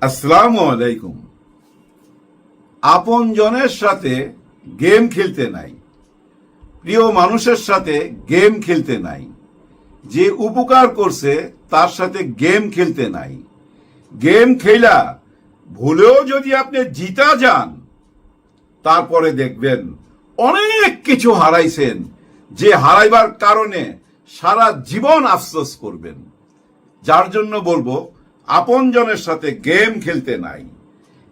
আসসালামু আলাইকুম। আপন জনের সাথে গেম খেলতে নাই। প্রিয় মানুষের সাথে গেম খেলতে নাই। যে উপকার করছে, তার সাথে গেম খেলতে নাই। গেম খেলা ভুলেও যদি আপনি জিতা যান, তারপরে দেখবেন অনেক কিছু হারাইছেন, যে হারাইবার কারণে সারা জীবন আফসোস করবেন। যার জন্য বলব আপনজনের সাথে গেম খেলতে নাই।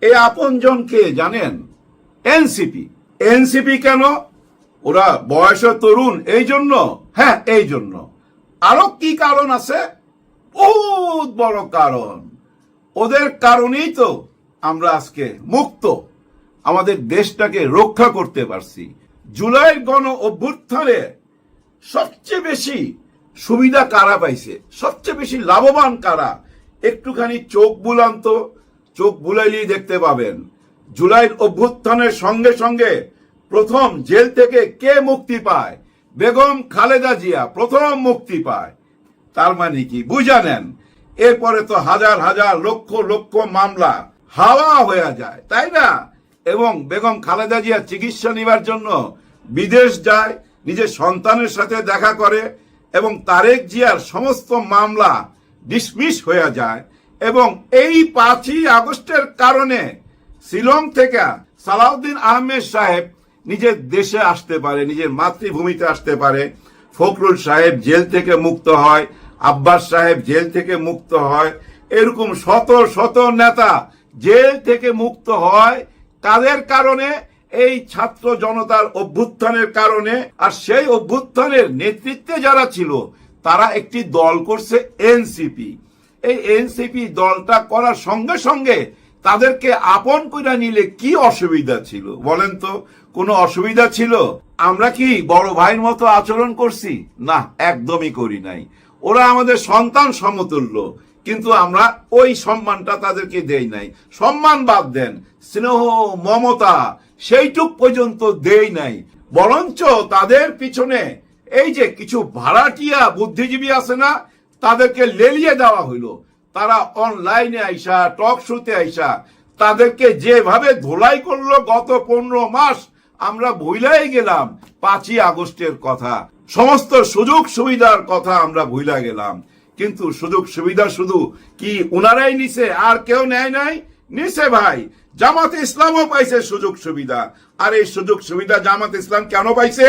এই আপনজন কে জানেন? এনসিপি। এনসিপি কেন? ওরা বয়স তরুণ, এই জন্য? হ্যাঁ এই জন্য। আরও কি কারণ আছে? বহুত বড় কারণ। ওদের কারণেই তো আমরা আজকে মুক্ত। আমাদের দেশটাকে রক্ষা করতে পারছি। জুলাই গণ অভ্যুত্থানে সবচেয়ে বেশি সুবিধা কারা পাইছে? সবচেয়ে বেশি লাভবান কারা? একটুখানি চোখ বুলান তো, চোখ বুলাইলেই দেখতে পাবেন। জুলাইয়ের অভ্যুত্থানের সঙ্গে সঙ্গে প্রথম জেল থেকে কে মুক্তি পায়? বেগম খালেদা জিয়া প্রথম মুক্তি পায়। তার মানে কি? বুঝা নেন এরপরে তো হাজার হাজার লক্ষ লক্ষ মামলা হাওয়া হয়ে যায়, তাই না? এবং বেগম খালেদা জিয়া চিকিৎসা নেবার জন্য বিদেশ যায়, নিজের সন্তানের সাথে দেখা করে, এবং তারেক জিয়ার সমস্ত মামলা ডিসমিস হয়ে যায় এবং এই পাঁচই আগস্টের কারণে শিলং থেকে সালাউদ্দিন আহমেদ সাহেব নিজের দেশে আসতে পারে, নিজের মাতৃভূমিতে আসতে পারে। ফখরুল সাহেব জেল থেকে মুক্ত হয়, আব্বাস সাহেব জেল থেকে মুক্ত হয়। এরকম শত শত নেতা জেল থেকে মুক্ত হয়। কাদের কারণে, এই ছাত্র জনতার অভ্যুত্থানের কারণে, আর সেই অভ্যুত্থানের নেতৃত্বে যারা ছিল তারা একটি দল করছে এনসিপি। এই এনসিপি দলটা করার সঙ্গে সঙ্গে তাদেরকে আপন করে নিলে কি অসুবিধা ছিল? বলেন তো, কোনো অসুবিধা ছিল? আমরা কি বড় ভাইয়ের মতো আচরণ করছি? না, একদমই করি নাই। ওরা আমাদের সন্তান সমতুল্য, কিন্তু আমরা ওই সম্মানটা তাদেরকে দেই নাই। সম্মান বাদ দেন, স্নেহ, মমতা, সেইটুক পর্যন্ত দেই নাই। বরঞ্চ তাদের পিছনে এই যে কিছু ভাড়াটিয়া বুদ্ধিজীবী আছে না, তাদেরকে লেলিয়ে দেওয়া হইল। তারা অনলাইনে আইসা টক শোতে আইসা, তাদেরকে যেভাবে ধোলাই করল গত পনেরো মাস, আমরা ভুলাই গেলাম পাঁচই আগস্টের কথা। সমস্ত সুযোগ সুবিধার কথা আমরা ভুলা গেলাম। কিন্তু সুযোগ সুবিধা শুধু কি উনারাই নিছে, আর কেউ নেয় নাই? নিছে ভাই। জামাত ইসলামও পাইছে সুযোগ সুবিধা। আর এই সুযোগ সুবিধা জামাত ইসলাম কেন পাইছে?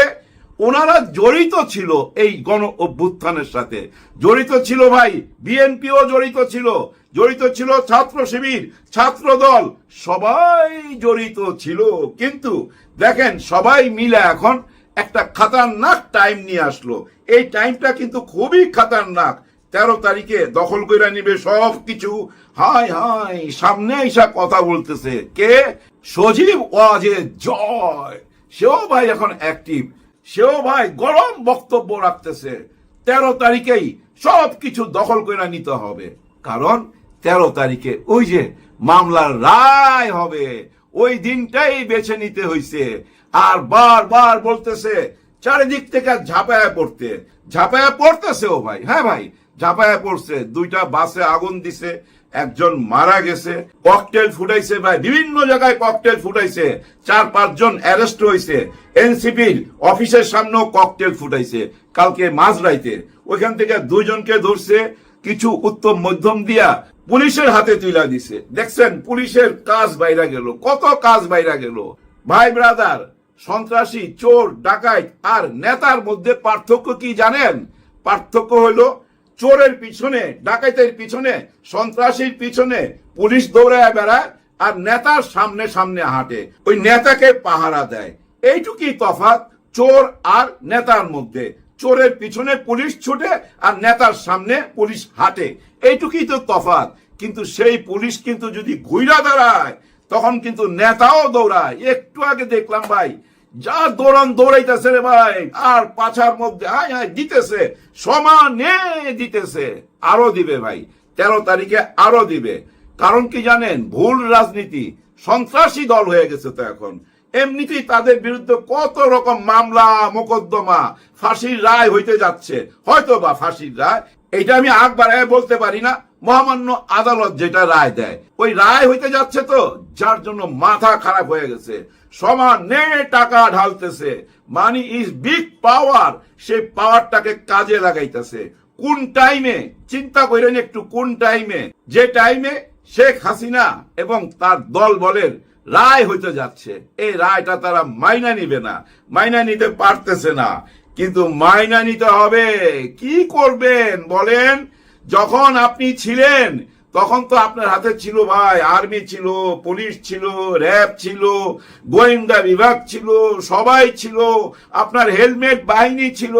ওনারা জড়িত ছিল এই গণ অভ্যুত্থানের সাথে। জড়িত ছিল ভাই, বিএনপিও জড়িত ছিল। জড়িত ছিল ছাত্র শিবির, ছাত্র দল, সবাই জড়িত ছিল। কিন্তু দেখেন, সবাই মিলে এখন একটা খাতারনাক টাইম নিয়ে আসলো। এই টাইমটা কিন্তু খুবই খাতারনাক। তেরো তারিখে দখল করে নিবে সব কিছু হাই হাই, সামনে এসা কথা বলতেছে। কে? সজীব ওয়াজে জয়। সেও ভাই এখন অ্যাক্টিভ সেও ভাই গরম বক্তব্য রাখতেছে। তেরো তারিখেই সব কিছু দখল করে নিতে হবে। কারণ তেরো তারিখে ওই যে মামলার রায় হবে, ওই দিনটাই বেছে নিতে হইছে। আর বারবার বলতেছে, চারিদিক থেকে ঝাঁপায়া পড়তে। ঝাঁপায়া পড়তেছে ও ভাই। হ্যাঁ ভাই, ঝাঁপায়া পড়ছে। দুইটা বাসে আগুন দিছে। একজন মারা গেছে ককটেল ফুটাইছে ভাই বিভিন্ন জায়গায় ককটেল ফুটাইছে, চার, পাঁচজন অ্যারেস্ট হয়েছে এনসিপির অফিসের সামনেও ককটেল ফুটাইছে, কালকে মাঝরাইতে ওইখান থেকে দুইজনকে ধরছে, কিছু উত্তম মধ্যম দিয়া পুলিশের হাতে তুলা দিছে। দেখছেন, পুলিশের কাজ বাইরা গেল। কত কাজ বাইরা গেল? ভাই ব্রাদার, সন্ত্রাসী, চোর ডাকাইত আর নেতার মধ্যে পার্থক্য কি জানেন? পার্থক্য হলো চোরের পিছনে, ডাকাইতের পিছনে, সন্ত্রাসীর পিছনে পুলিশ দৌড়ায় বেড়ায় আর নেতার সামনে সামনে হাঁটে। ওই নেতাকে পাহারা দেয়। এইটুকুই তফাৎ চোর আর নেতার মধ্যে। চোরের পিছনে পুলিশ ছুটে আর নেতার সামনে পুলিশ হাঁটে। এইটুকুই তো তফাৎ। কিন্তু সেই পুলিশ কিন্তু যদি ঘুইরা দাঁড়ায়, তখন কিন্তু নেতাও দৌড়ায়। একটু আগে দেখলাম ভাই যা দৌড়ান দৌড়াইতেছে রে ভাই, আর পাছার মধ্যে হায় হায় দিতেছে, সমানে দিতেছে, আরও দিবে ভাই, তেরো তারিখে আরও দিবে। কারণ কি জানেন, ভুল রাজনীতি, সন্ত্রাসী দল হয়ে গেছে তো এখন। এমনিতেই তাদের বিরুদ্ধে কত রকম মামলা, মোকদ্দমা, ফাঁসির রায় হইতে যাচ্ছে। হয়তো বা ফাঁসির রায় এটা আমি আগ বাড়ায় বলতে পারি না। মহামান্য আদালত যেটা রায় দেয়, ওই রায় হইতে যাচ্ছে তো, যার জন্য মাথা খারাপ হয়ে গেছে। সমানে টাকা ঢালতেছে। মানি ইজ বিগ পাওয়ার সেই পাওয়ারটাকে কাজে লাগাইতেছে। কোন টাইমে চিন্তা করেন একটু, কোন টাইমে যে টাইমে শেখ হাসিনা এবং তার দল বলের রায় হইতে যাচ্ছে। এই রায়টা তারা মাইনা নিবে না। মাইনা নিতে পারতেছে না। কিন্তু মাইনা নিতে হবে। কি করবেন বলেন? যখন আপনি ছিলেন, তখন তো আপনার হাতে ছিল ভাই, আর্মি ছিল, পুলিশ ছিল, র্যাব ছিল, গোয়েন্দা বিভাগ ছিল, সবাই ছিল, আপনার হেলমেট, বাহিনী ছিল।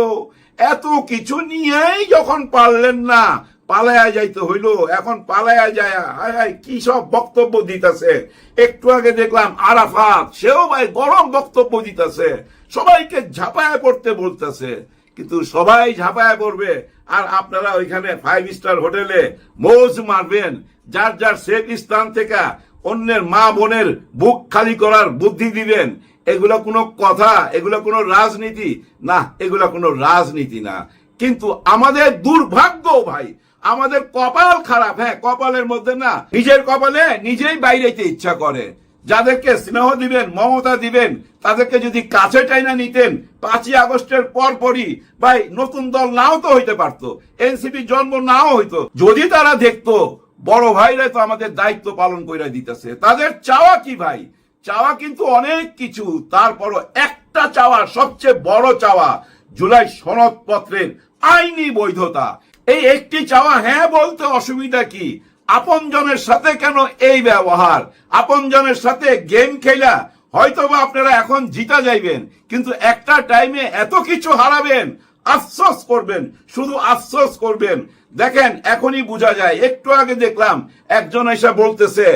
এত কিছু নিয়েই যখন পারলেন না, পালায়া যাইতে হইল। এখন পালায়া যায়, হায় হায়, কি সব বক্তব্য দিতেছে। একটু আগে দেখলাম আরাফাত, সেও ভাই গরম বক্তব্য দিতেছে। সবাইকে ঝাঁপায়া পড়তে বলতেছে। কিন্তু সবাই ঝাঁপায় পড়বে। আর আপনারা ওইখানে ফাইভ স্টার হোটেলে মৌজ মারবেন। যার যার সেফ স্থান থেকে অন্যের মা বোনের বুক খালি করার বুদ্ধি দিবেন। এগুলো কোনো কথা, এগুলো কোনো রাজনীতি। না, এগুলো কোনো রাজনীতি না। কিন্তু আমাদের দুর্ভাগ্য ভাই, আমাদের কপাল খারাপ হ্যাঁ কপালের মধ্যে না, নিজের কপালে নিজেই বাইরেতে ইচ্ছা করে। যাদেরকে স্নেহ দিবেন, মমতা দিবেন, তাদেরকে যদি কাছে টাইনা নিতেন, পাঁচই আগস্টের পর পরই ভাই, নতুন দল নাও তো হইতে পারতো এনসিপি জন্ম নাও হইতো। যদি তারা দেখতো, বড় ভাইরা তো আমাদের দায়িত্ব পালন করে দিতেছে। তাদের চাওয়া কি ভাই? চাওয়া কিন্তু অনেক কিছু। তারপরও একটা চাওয়া, সবচেয়ে বড় চাওয়া, জুলাই সনদপত্রের আইনি বৈধতা। এই একটি চাওয়া হ্যাঁ বলতে অসুবিধা কি? আপনজনের সাথে কেন এই ব্যবহার? আপনজনের সাথে গেম খেলা। হয়তোবা আপনারা এখন জিতা যাইবেন, কিন্তু একটা টাইমে এত কিছু হারাবেন, আফসোস করবেন, শুধু আফসোস করবেন। দেখেন, এখনই বোঝা যায়, একটু আগে দেখলাম, একজন এসে বলতেছে,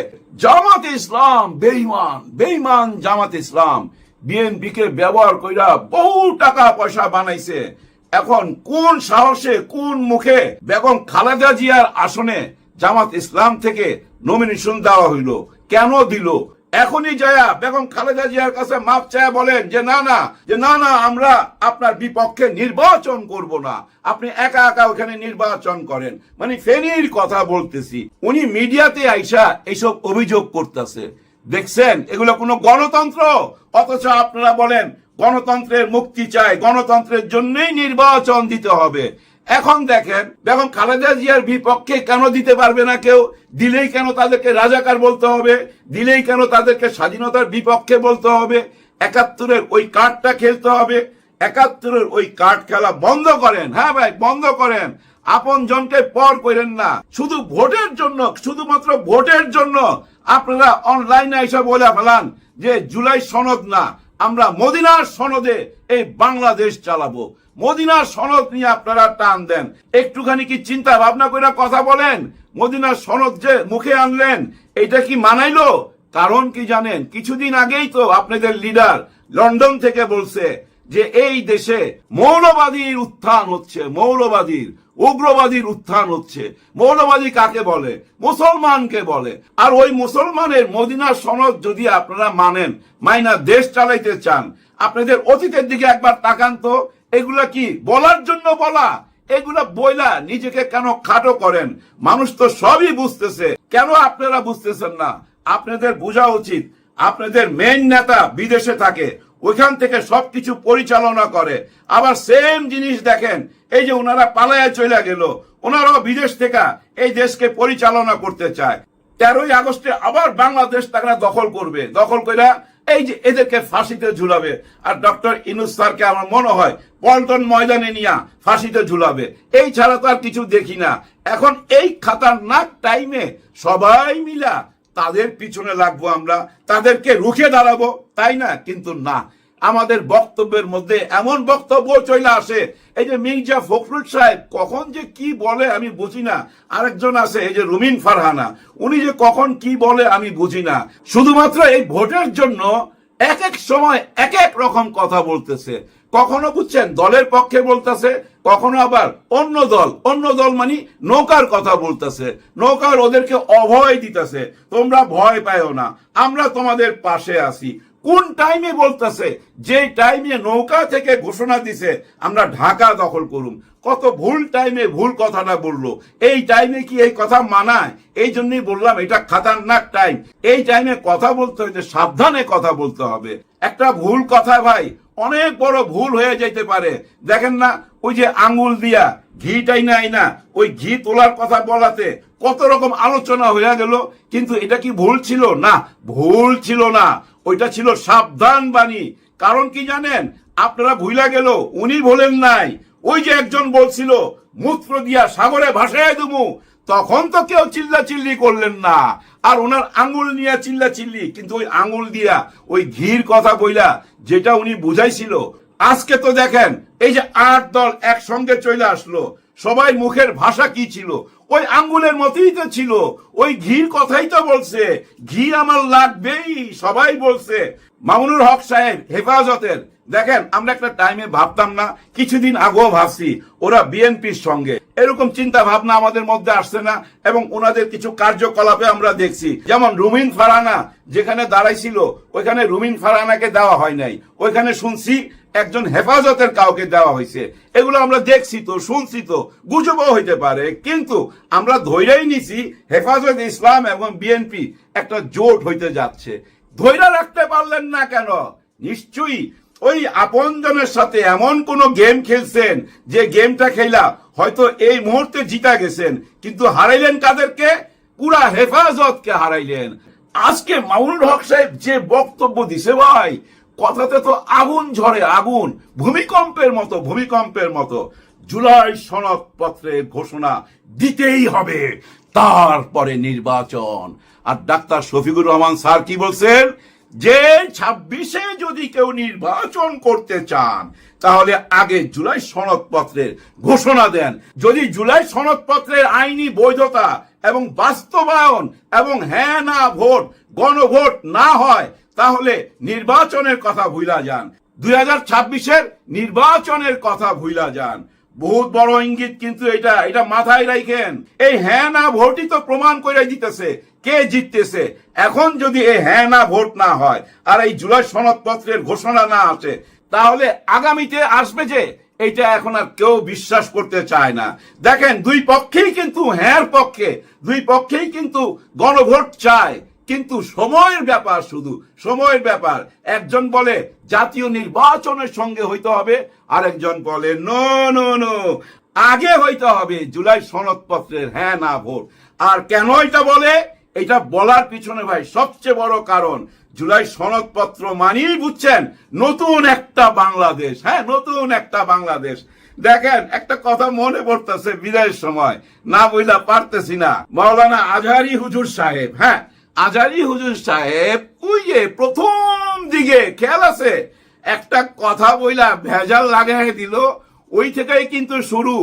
জামাত ইসলাম বেইমান বেইমান জামাত ইসলাম বিএনপি কে ব্যবহার কইরা বহু টাকা পয়সা বানাইছে। এখন কোন সাহসে, কোন মুখে বেগম খালেদা জিয়ার আসনে জামাত ইসলাম থেকে নমিনেশন দেওয়া হইল। কেন দিল? এখনই যায়া বেগম খালেদা জিয়ার কাছে মাপ চায়া বলেন যে, না না, যে, না না, আমরা আপনার বিপক্ষে নির্বাচন করব না। আপনি একা একা ওখানে নির্বাচন করেন। মানে ফেনীর কথা বলতেছি। উনি মিডিয়াতে আইসা এইসব অভিযোগ করতেছে। দেখছেন? এগুলো কোনো গণতন্ত্র? অথচ আপনারা বলেন, গণতন্ত্রের মুক্তি চাই। গণতন্ত্রের জন্যই নির্বাচন দিতে হবে। এখন দেখেন বেগম খালেদা জিয়ার বিপক্ষে কেন দিতে পারবে না কেউ? দিলেই কেন তাদেরকে রাজাকার বলতে হবে? দিলেই কেন তাদেরকে স্বাধীনতার বিপক্ষে বলতে হবে? একাত্তরের ওই কার্ডটা খেলতে হবে? একাত্তরের ওই কার্ড খেলা বন্ধ করেন। হ্যাঁ ভাই, বন্ধ করেন। আপন জনকে পর করেন না। শুধু ভোটের জন্য, শুধুমাত্র ভোটের জন্য আপনারা অনলাইনে এসে বলে ফেলান যে জুলাই সনদ না, আমরা মদিনার সনদে এই বাংলাদেশ চালাবো। মদিনার সনদ নিয়ে আপনারা টান দেন। একটুখানি কি চিন্তা ভাবনা করে কথা বলেন? মদিনার সনদ যে মুখে আনলেন এটা কি মানাইলো? কারণ কি জানেন, কিছুদিন আগেই তো আপনাদের লিডার লন্ডন থেকে বলছে যে এই দেশে মৌলবাদীর উত্থান হচ্ছে, মৌলবাদীর, উগ্রবাদীর উত্থান হচ্ছে। মৌলবাদী কাকে বলে? মুসলমানকে বলে? আর ওই মুসলমানের মদিনার সনদ যদি আপনারা মানেন, মাইনা দেশ চালাইতে চান, আপনাদের অতীতের দিকে একবার তাকান তো এগুলা কি? বলার জন্য বলা। এগুলা বইলা নিজেকে কেন খাটো করেন? মানুষ তো সবই বুঝতেছে। কেন আপনারা বুঝতেছেন না? আপনাদের বোঝা উচিত। আপনাদের মেন নেতা বিদেশে থাকে। ওইখান থেকে সবকিছু পরিচালনা করে। আবার সেম জিনিস দেখেন, এই যে ওনারা পালায়া চলে গেল। ওনারাও বিদেশ থেকে এই দেশকে পরিচালনা করতে চায়। তেরোই আগস্টে আবার বাংলাদেশ তারা দখল করবে। দখল করে এই যে এদেরকে ফাঁসিতে ঝুলাবে। আর ডক্টর ইনুস স্যারকে আমার মনে হয় পল্টন ময়দানে নিয়ে ফাঁসিতে ঝুলাবে। এই ছাড়া তো আর কিছু দেখি না। এখন এই খাতারনাক টাইমে সবাই মিলা তাদের পিছনে লাগবো আমরা। তাদেরকে রুখে দাঁড়াবো, তাই না? কিন্তু না। আমাদের বক্তব্যের মধ্যে এমন বক্তব্য চলে আসে। এই যে মির্জা ফখরুল সাহেব কখন যে কি বলে আমি বুঝি না। আরেকজন আছে, এই যে রুমিন ফারহানা, উনি যে কখন কি বলে আমি বুঝি না। শুধুমাত্র এই ভোটের জন্য এক এক সময় এক এক রকম কথা বলতেছে। কখনো বুঝছেন, দলের পক্ষে বলতেছে, কখনো আবার অন্য দল অন্য দল মানে নৌকার কথা বলতেছে। নৌকার ওদেরকে অভয় দিতেছে। তোমরা ভয় পাইও না। আমরা তোমাদের পাশে আছি। কোন টাইমে বলতেছে? যে টাইমে নৌকা থেকে ঘোষণা দিছে, আমরা ঢাকা দখল করুম কত ভুল টাইমে ভুল কথাটা বলল। এই টাইমে কি এই কথা মানায়? এই জন্যই বললাম, এটা খাতারনাক টাইম এই টাইমে কথা বলতে হইলে সাবধানে কথা বলতে হবে। একটা ভুল কথা ভাই, অনেক বড় ভুল হয়ে যেতে পারে। দেখেন না, ওই যে আঙ্গুল দিয়া ঘিটাই নাই না, ওই ঘি তোলার কথা বলাতে কত রকম আলোচনা হয়ে গেল। কিন্তু এটা কি ভুল ছিল? না, ভুল ছিল না। ওইটা ছিল সাবধান, বাণী। কারণ কি জানেন? আপনারা ভুলা গেল, উনি বলেন নাই। ওই যে একজন বলছিল, মূত্র দিয়া সাগরে ভাসায় দুমু। তখন তো কেউ চিল্লা চিল্লি করলেন না। আর ওনার আঙ্গুল নিয়ে চিল্লা চিল্লি কিন্তু ওই আঙ্গুল দিয়া, ওই ঘির কথা বইলা যেটা উনি বুঝাইছিল। আজকে তো দেখেন, এই যে আট দল একসঙ্গে চলে আসলো। সবাই মুখের ভাষা কি ছিল? ওই আঙ্গুলের মতোই তো ছিল। ওই ঘির কথাই তো বলছে। ঘি আমার লাগবেই, সবাই বলছে। মামুনুর হক সাহেব, হেফাজতের। দেখেন, আমরা একটা টাইমে ভাবতাম না, কিছুদিন আগেও ভাবছি, ওরা বিএনপির সঙ্গে। এরকম চিন্তা ভাবনা আমাদের মধ্যে আসছে না, এবং ওনাদের কিছু কার্যকলাপে আমরা দেখছি। যেমন রুমিন ফারানা, যেখানে দাঁড়াইছিল, ওইখানে রুমিন ফারানাকে দেওয়া হয় নাই। ওইখানে শুনছি একজন হেফাজতের কাউকে দেওয়া হয়েছে। এগুলো আমরা দেখছি তো, শুনছি তো, গুজবও হইতে পারে, কিন্তু আমরা ধৈর্যই নিছি হেফাজত ইসলাম এবং বিএনপি একটা জোট হইতে যাচ্ছে। ধৈর্য রাখতে পারলেন না কেন? নিশ্চয়ই ওই আপনজনের সাথে এমন কোন গেম খেলছেন যে গেমটা খেলা হয়তো এই মুহূর্তে জিতা গেছেন, কিন্তু হারাইলেন কাদেরকে? পুরা হেফাজতকে হারাইলেন। আজকে মামুনুল হক সাহেব যে বক্তব্য দিছে ভাই কথাতে তো আগুন ঝরে, আগুন। ভূমিকম্পের মতো ভূমিকম্পের মতো। জুলাই সনদ পত্রের ঘোষণা দিতেই হবে। তারপরে নির্বাচন। আর ডাক্তার শফিকুর রহমান স্যার কি বলছেন? যে ছাব্বিশে যদি কেউ নির্বাচন করতে চান, তাহলে আগে জুলাই সনদপত্রের ঘোষণা দেন। যদি জুলাই সনদপত্রের আইনি বৈধতা এবং বাস্তবায়ন এবং হ্যাঁ না ভোট, গণভোট না হয় তাহলে নির্বাচনের কথা ভুলা যান। দুই হাজার ছাব্বিশের নির্বাচনের কথা ভুলা যান। বহুত বড় ইঙ্গিত কিন্তু এটা এটা মাথায় রাখেন এই হ্যাঁ না ভোটই তো প্রমাণ করে দিতেছে, কে জিততেছে। এখন যদি এই হ্যাঁ না ভোট না হয়, আর এই জুলাই সনদপত্রের ঘোষণা না আসে, তাহলে আগামীতে আসবে যে এটা এখন আর কেউ বিশ্বাস করতে চায় না। দেখেন, দুই পক্ষেই কিন্তু হ্যাঁ পক্ষে, দুই পক্ষেই কিন্তু গণভোট চায়। কিন্তু সময়ের ব্যাপার শুধু, সময়ের ব্যাপার। একজন বলে, জাতীয় নির্বাচনের সঙ্গে হইতে হবে। আরেকজন বলে, নো নো নো, আগে হইতে হবে। জুলাই সনদপত্রের হ্যাঁ না, ভোট। আর কেন এটা বলে? এটা বলার পিছনে ভাই সবচেয়ে বড় কারণ, জুলাই সনদপত্র মানেই বুঝছেন, নতুন একটা বাংলাদেশ। হ্যাঁ নতুন একটা বাংলাদেশ। দেখেন, একটা কথা মনে পড়তেছে বিদায়ের সময়। না বইলা পারতেছি না। মাওলানা আজহারি হুজুর সাহেব হ্যাঁ আজারি হুজুর সাহেব, ওই যে প্রথম দিকে, খেয়াল আছে? একটা কথা বইলা ভেজাল লাগাই দিল, ওই থেকেই কিন্তু শুরু।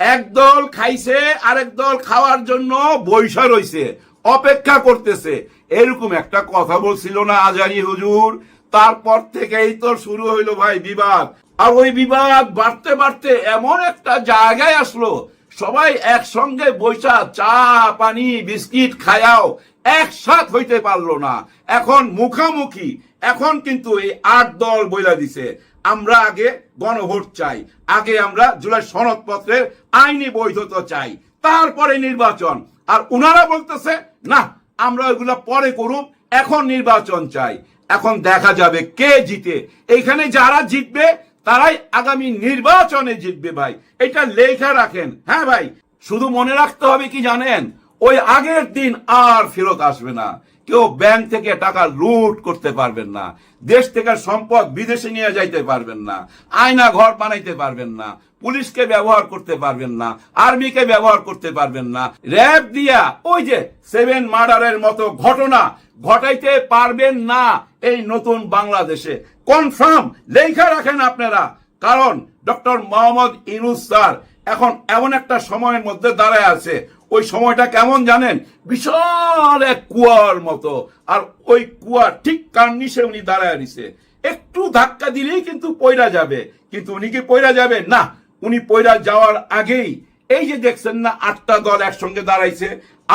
এক দল খাইছে, আরেক দল খাওয়ার জন্য বৈশা রইছে, অপেক্ষা করতেছে। এরকম একটা কথা বলছিল না আজারি হুজুর। তারপর থেকেই তো শুরু হইল ভাই বিবাদ। আর ওই বিবাদ বাড়তে বাড়তে এমন একটা জায়গায় আসলো সবাই একসঙ্গে বৈশা চা, পানি, বিস্কিট খায়াও। একসাথ হইতে পারল না। এখন মুখামুখি। এখন কিন্তু এই আট দল বইলা দিছে। আমরা আগে গণভোট চাই। আগে আমরা জুলাই সনদপত্রের আইনি বৈধতা চাই। তারপরে নির্বাচন। আর উনারা বলতেছে, না, আমরা ওইগুলা পরে করুম। এখন নির্বাচন চাই। এখন দেখা যাবে কে জিতে। এইখানে যারা জিতবে তারাই আগামী নির্বাচনে জিতবে ভাই। এটা লেখা রাখেন। হ্যাঁ ভাই, শুধু মনে রাখতে হবে কি জানেন? ওই আগের দিন আর ফেরত আসবে না। কেউ ব্যাংক থেকে টাকা লুট করতে পারবেন না। দেশ থেকে সম্পদ বিদেশে নিয়ে যাইতে পারবেন না। আয়না ঘর বানাইতে পারবেন না। পুলিশকে ব্যবহার করতে পারবেন না। আর্মিকে ব্যবহার করতে পারবেন না। র্যাব দিয়া ওই যে সেভেন মার্ডারের মতো ঘটনা ঘটাইতে পারবেন না এই নতুন বাংলাদেশে। কনফার্ম, লেখা রাখেন আপনারা। কারণ ডক্টর মোহাম্মদ ইনুস স্যার এখন এমন একটা সময়ের মধ্যে দাঁড়ায় আছে। ওই সময়টা কেমন জানেন? বিশাল এক কুয়ার মতো। আর ওই কুয়া ঠিক কার্নিশে উনি দাঁড়ায় দিছে একটু ধাক্কা দিলেই কিন্তু পয়রা যাবে। কিন্তু উনি কি পয়রা যাবে? না, উনি পয়রা যাওয়ার আগেই, এই যে দেখছেন না, আটটা দল একসঙ্গে দাঁড়াইছে।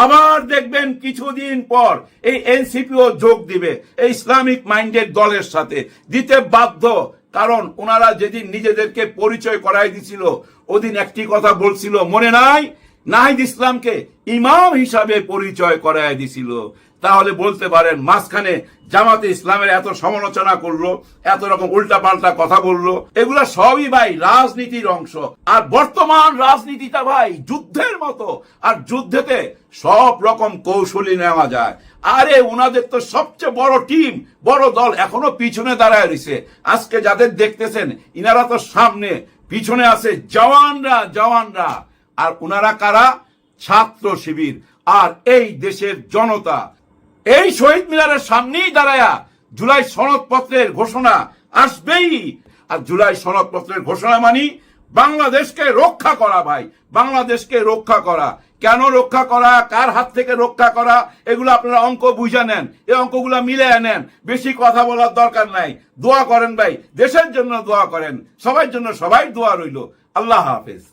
আবার দেখবেন কিছুদিন পর এই এনসিপিও যোগ দিবে এই ইসলামিক মাইন্ডেড দলের সাথে। দিতে বাধ্য, কারণ ওনারা যেদিন নিজেদেরকে পরিচয় করাই দিছিল, ওদিন একটি কথা বলছিল, মনে নাই? নাহিদ ইসলামকে ইমাম হিসাবে পরিচয় করায় দিছিল। তাহলে বলতে পারেন মাঝখানে জামাতে ইসলামের এত সমালোচনা করল, এত রকম উল্টাপাল্টা কথা বলল, এগুলা সবই ভাই রাজনীতির অংশ। আর বর্তমান রাজনীতিটা ভাই যুদ্ধের মতো। আর যুদ্ধেতে সব রকম কৌশলী নেওয়া যায়। আরে ওনাদের তো সবচেয়ে বড় টিম, বড় দল এখনও পিছনে দাঁড়ায় রয়েছে। আজকে যাদের দেখতেছেন, ইনারা তো সামনে, পিছনে আছে জওয়ানরা জওয়ানরা। আর ওনারা কারা? ছাত্র শিবির। আর এই দেশের জনতা এই শহীদ মিনারের সামনেই দাঁড়ায়া জুলাই সনদপত্রের ঘোষণা আসবেই। আর জুলাই সনদপত্রের ঘোষণা মানি বাংলাদেশকে রক্ষা করা ভাই, বাংলাদেশকে রক্ষা করা। কেন রক্ষা করা? কার হাত থেকে রক্ষা করা? এগুলো আপনারা অঙ্ক বুঝা নেন এই অঙ্কগুলো মিলে নেন। বেশি কথা বলার দরকার নাই। দোয়া করেন ভাই, দেশের জন্য দোয়া করেন, সবার জন্য সবাই দোয়া রইল। আল্লাহ হাফেজ।